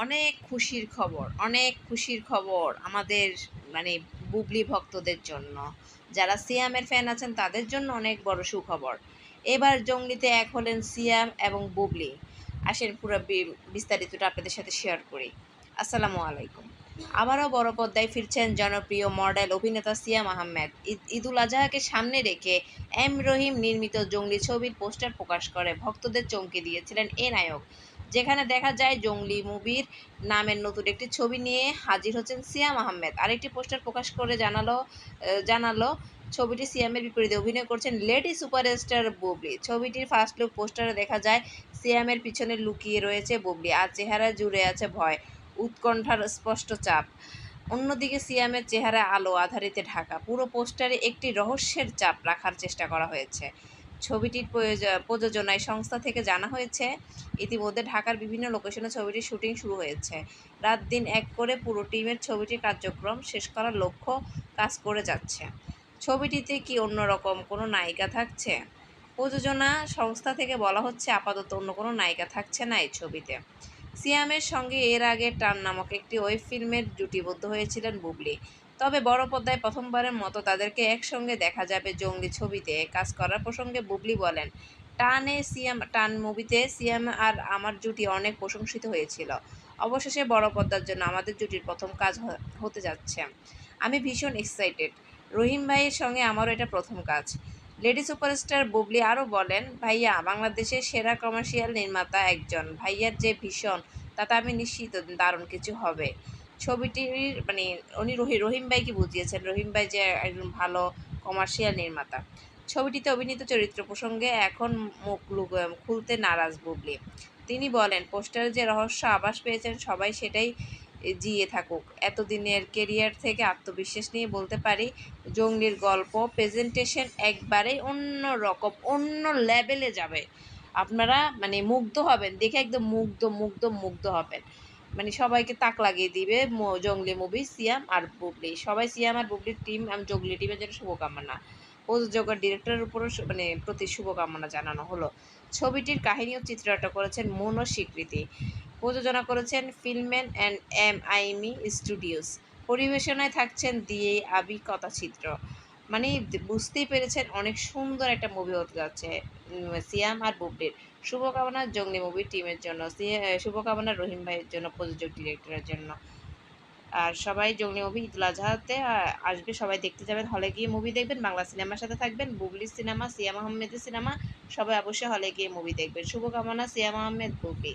অনেক খুশির খবর, অনেক খুশির খবর আমাদের মানে বুবলি ভক্তদের জন্য। যারা সিয়ামের ফ্যান আছেন, তাদের জন্য অনেক বড় সুখবর। এবার জঙ্গলিতে এক হলেন সিয়াম এবং বুবলি। আসেন পুরো বিস্তারিতটা আপনাদের সাথে শেয়ার করি। আসসালামু আলাইকুম। আবারও বড় পর্দায় ফিরছেন জনপ্রিয় মডেল অভিনেতা সিয়াম আহমেদ। ঈদ- ঈদুল আজহাকে সামনে রেখে এম রহিম নির্মিত জঙ্গলি ছবির পোস্টার প্রকাশ করে। ভক্তদের চমকে দিয়েছিলেন এ নায়ক। যেখানে দেখা যায় জঙ্গলি মুভির নামের নতুন একটি ছবি নিয়ে হাজির হচ্ছেন সিয়াম আহমেদ। আরেকটি পোস্টার প্রকাশ করে জানালো জানালো, ছবিটি সিয়ামের বিপরীতে অভিনয় করছেন লেডি সুপারস্টার বুবলি। ছবিটির ফার্স্ট লুক পোস্টারে দেখা যায় সিয়ামের পিছনে লুকিয়ে রয়েছে বুবলি, আর চেহারা জুড়ে আছে ভয়, উৎকণ্ঠার স্পষ্ট চাপ। অন্যদিকে সিয়ামের চেহারা আলো আধারিতে ঢাকা। পুরো পোস্টারে একটি রহস্যের চাপ রাখার চেষ্টা করা হয়েছে। ছবিটির প্রয়োজ- প্রযোজনায় সংস্থা থেকে জানা হয়েছে, ইতিমধ্যে ঢাকার বিভিন্ন লোকেশনে ছবিটির শুটিং শুরু হয়েছে। রাত দিন এক করে পুরো টিমের ছবিটির কার্যক্রম শেষ করার লক্ষ্য কাজ করে যাচ্ছে। ছবিটিতে কি অন্যরকম কোনো নায়িকা থাকছে? প্রযোজনা সংস্থা থেকে বলা হচ্ছে আপাতত অন্য কোনো নায়িকা থাকছে না এই ছবিতে। সিয়ামের সঙ্গে এর আগে টান নামক একটি ওয়েব ফিল্মের জুটিবদ্ধ হয়েছিলেন বুবলি। তবে বড় পর্দায় প্রথমবারের মতো তাদেরকে একসঙ্গে দেখা যাবে জঙ্গি ছবিতে। কাজ করার প্রসঙ্গে বুবলি বলেন, টানে সিয়াম, টান মুভিতে সিয়াম আর আমার জুটি অনেক প্রশংসিত হয়েছিল। অবশেষে বড় পর্দার জন্য আমাদের জুটির প্রথম কাজ হতে যাচ্ছে। আমি ভীষণ এক্সাইটেড রহিম ভাইয়ের সঙ্গে আমারও এটা প্রথম কাজ। লেডি সুপারস্টার বুবলি আরও বলেন, ভাইয়া বাংলাদেশের সেরা কমার্শিয়াল নির্মাতা একজন। ভাইয়ার যে ভীষণ, তাতে আমি নিশ্চিত দারুণ কিছু হবে। ছবিটির মানে উনি রহি, রহিম ভাইকে বুঝিয়েছেন। রহিম ভাই যে একজন ভালো কমার্শিয়াল নির্মাতা। ছবিটিতে অভিনীত চরিত্র প্রসঙ্গে এখন মুখ খুলতে নারাজ বুবলি। তিনি বলেন, পোস্টারে যে রহস্য আভাস পেয়েছেন, সবাই সেটাই জিয়ে থাকুক। এতদিনের কেরিয়ার থেকে আত্মবিশ্বাস নিয়ে বলতে পারি, জঙ্গলির গল্প প্রেজেন্টেশন একবারেই অন্য রকম, অন্য লেভেলে যাবে। আপনারা মানে মুগ্ধ হবেন, দেখে একদম মুগ্ধ মুগ্ধ মুগ্ধ হবেন। মানে সবাইকে তাক লাগিয়ে দিবে জঙ্গলি মুভি সিয়াম আর বুবলি। সবাই সিয়াম আর বুবলির টিম এবং জঙ্গলি টিমের জন্য শুভকামনা। প্রযোজক ডিরেক্টরের উপরও মানে প্রতি শুভকামনা জানানো হলো। ছবিটির কাহিনী ও চিত্রনাট্য করেছেন মনো স্বীকৃতি। প্রযোজনা করেছেন ফিল্মেন অ্যান্ড এম আইমি স্টুডিওস। পরিবেশনায় থাকছেন দিয়ে আবি কথাচিত্র। মানে বুঝতেই পেরেছেন অনেক সুন্দর একটা মুভি হতে যাচ্ছে। সিয়াম আর বুবলির। শুভকামনা জঙ্গলি মুভি টিমের জন্য শুভকামনা রহিম ভাইয়ের জন্য, প্রযোজক ডিরেক্টরের জন্য। আর সবাই জঙ্গলি মুভি ঈদুল আজহাতে আসবে, সবাই দেখতে যাবেন হলে গিয়ে মুভি দেখবেন, বাংলা সিনেমার সাথে থাকবেন, বুবলি সিনেমা সিয়াম আহমেদের সিনেমা সবাই অবশ্যই হলে গিয়ে মুভি দেখবেন। শুভকামনা সিয়াম আহমেদ, বুবলি।